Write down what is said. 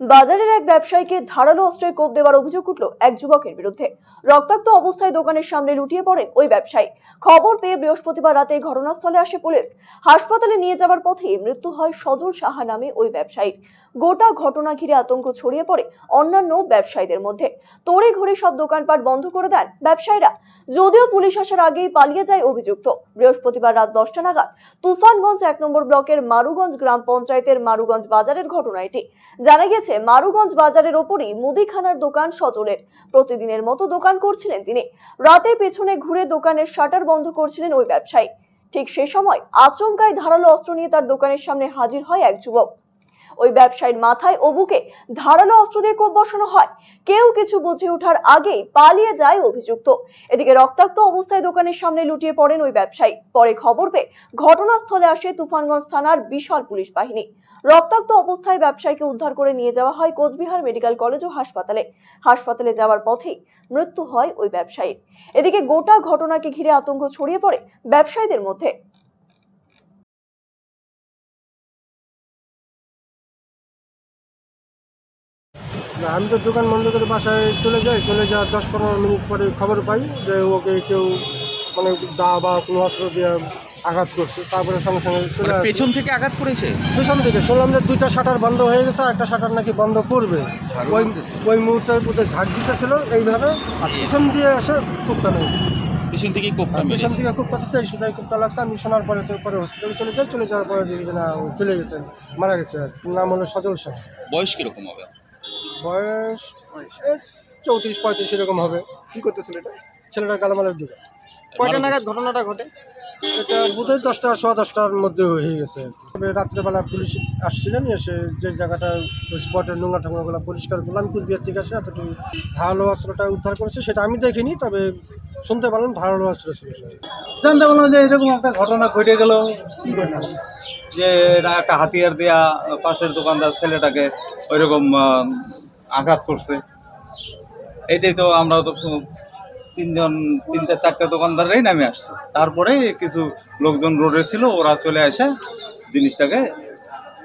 বাজারের এক ব্যবসায়ীকে ধারালো অস্ত্রের কোপ দেওয়ার অভিযোগ উঠল এক যুবকের বিরুদ্ধে। রক্তাক্ত অবস্থায় দোকানের সামনে লুটিয়ে পড়েন ওই ব্যবসায়ী। খবর পেয়ে বৃহস্পতিবার রাতে ঘটনাস্থলে আসে পুলিশ। হাসপাতালে নিয়ে যাওয়ার পথে মৃত্যু হয় সজল সাহা নামে ওই ব্যবসায়ীর। গোটা ঘটনা ঘিরে আতঙ্ক ছড়িয়ে পড়ে অন্যান্য ব্যবসায়ীদের মধ্যে। তড়ি ঘড়ি সব দোকানপাট বন্ধ করে দেন ব্যবসায়ীরা। যদিও পুলিশ আসার আগেই পালিয়ে যায় অভিযুক্ত। বৃহস্পতিবার রাত দশটা নাগাদ তুফানগঞ্জ এক নম্বর ব্লকের মারুগঞ্জ গ্রাম পঞ্চায়েতের মারুগঞ্জ বাজারের ঘটনা এটি। জানা গেছে মারুগঞ্জ বাজারের ওপরই মুদিখানার দোকান সজলের প্রতিদিনের মতো দোকান করছিলেন তিনি। রাতে পেছনে ঘুরে দোকানের শাটার বন্ধ করছিলেন ওই ব্যবসায়ী। ঠিক সে সময় আচমকায় ধারালো অস্ত্র নিয়ে তার দোকানের সামনে হাজির হয় এক যুবক। ওই ব্যবসায়ীর মাথায় ও বুকে ধারালো অস্ত্র দিয়ে কোপ বসানো হয়। কেউ কিছু বুঝে ওঠার আগেই পালিয়ে যায় অভিযুক্ত। এদিকে রক্তাক্ত অবস্থায় দোকানের সামনে লুটিয়ে পড়েন ওই ব্যবসায়ী। পরে খবর পেয়ে ঘটনাস্থলে আসে তুফানগঞ্জ থানার বিশাল পুলিশ বাহিনী। রক্তাক্ত অবস্থায় ব্যবসায়ীকে উদ্ধার করে নিয়ে যাওয়া হয় কোচবিহার মেডিকেল কলেজ ও হাসপাতালে। হাসপাতালে যাওয়ার পথেই মৃত্যু হয় ওই ব্যবসায়ীর। এদিকে গোটা ঘটনাকে ঘিরে আতঙ্ক ছড়িয়ে পড়ে ব্যবসায়ীদের মধ্যে। না, আমি তো দোকান বন্ধ করে বাসায় চলে যাই চলে যাওয়ার দশ পনেরো মিনিট পরে খবর পাই যে ওকে কেউ মানে দা বা কোনো অস্ত্র দিয়ে আঘাত করছে। তারপরে সঙ্গে সঙ্গে চলে মানে আসি। পেছন থেকে আঘাত করেছে? পেছন থেকে। শুনলাম যে দুইটা শাটার বন্ধ হয়ে গেছে আর একটা শাটার নাকি বন্ধ করবে। ওই ওই মুহূর্তে ওদের ঝাঁক দিতেছিল এইভাবে। আর পিছন দিয়ে এসে কূপটা নেই পেছন থেকেই কোপটা পেছন মেরেছে থেকে কূপ পাচ্ছে এই সুদাই কূপটা লাগছে। আমি শোনার পরে তো পরে হসপিটালে চলে যাই। চলে যাওয়ার পরে দেখি যে না ও চলে গেছে মারা গেছে। আর কি। নাম হলো সজল শাহ বয়স কীরকম হবে? বয়স চৌত্রিশ পঁয়ত্রিশ এরকম হবে। কি করতেছিল এটা? ছেলেটা গালামালের দিকে কয়টা নাগাদ ঘটনাটা ঘটে? এটা বোধহয় দশটা সোয়া দশটার মধ্যে হয়ে গেছে। তবে রাত্রেবেলা পুলিশ আসছিলেন এসে যে জায়গাটা স্পটের নোংরা ঠাকুরগুলো পরিষ্কার করলাম কুচবিহার থেকে আসে এতটুকু ধারালো অস্ত্রটা উদ্ধার করেছে সেটা আমি দেখিনি তবে শুনতে পারলাম ধারালো অস্ত্র ছিল জানতে পারলাম যে এরকম একটা ঘটনা ঘটে গেল। যে একটা হাতিয়ার দেয়া পাশের দোকানদার ছেলেটাকে ওইরকম আঘাত করছে। এটাই তো আমরা তো তিনজন, তিনটা, চারটা দোকানদাররাই নামে আসছে। তারপরে কিছু লোকজন রোডে ছিল, ওরা চলে আসে জিনিসটাকে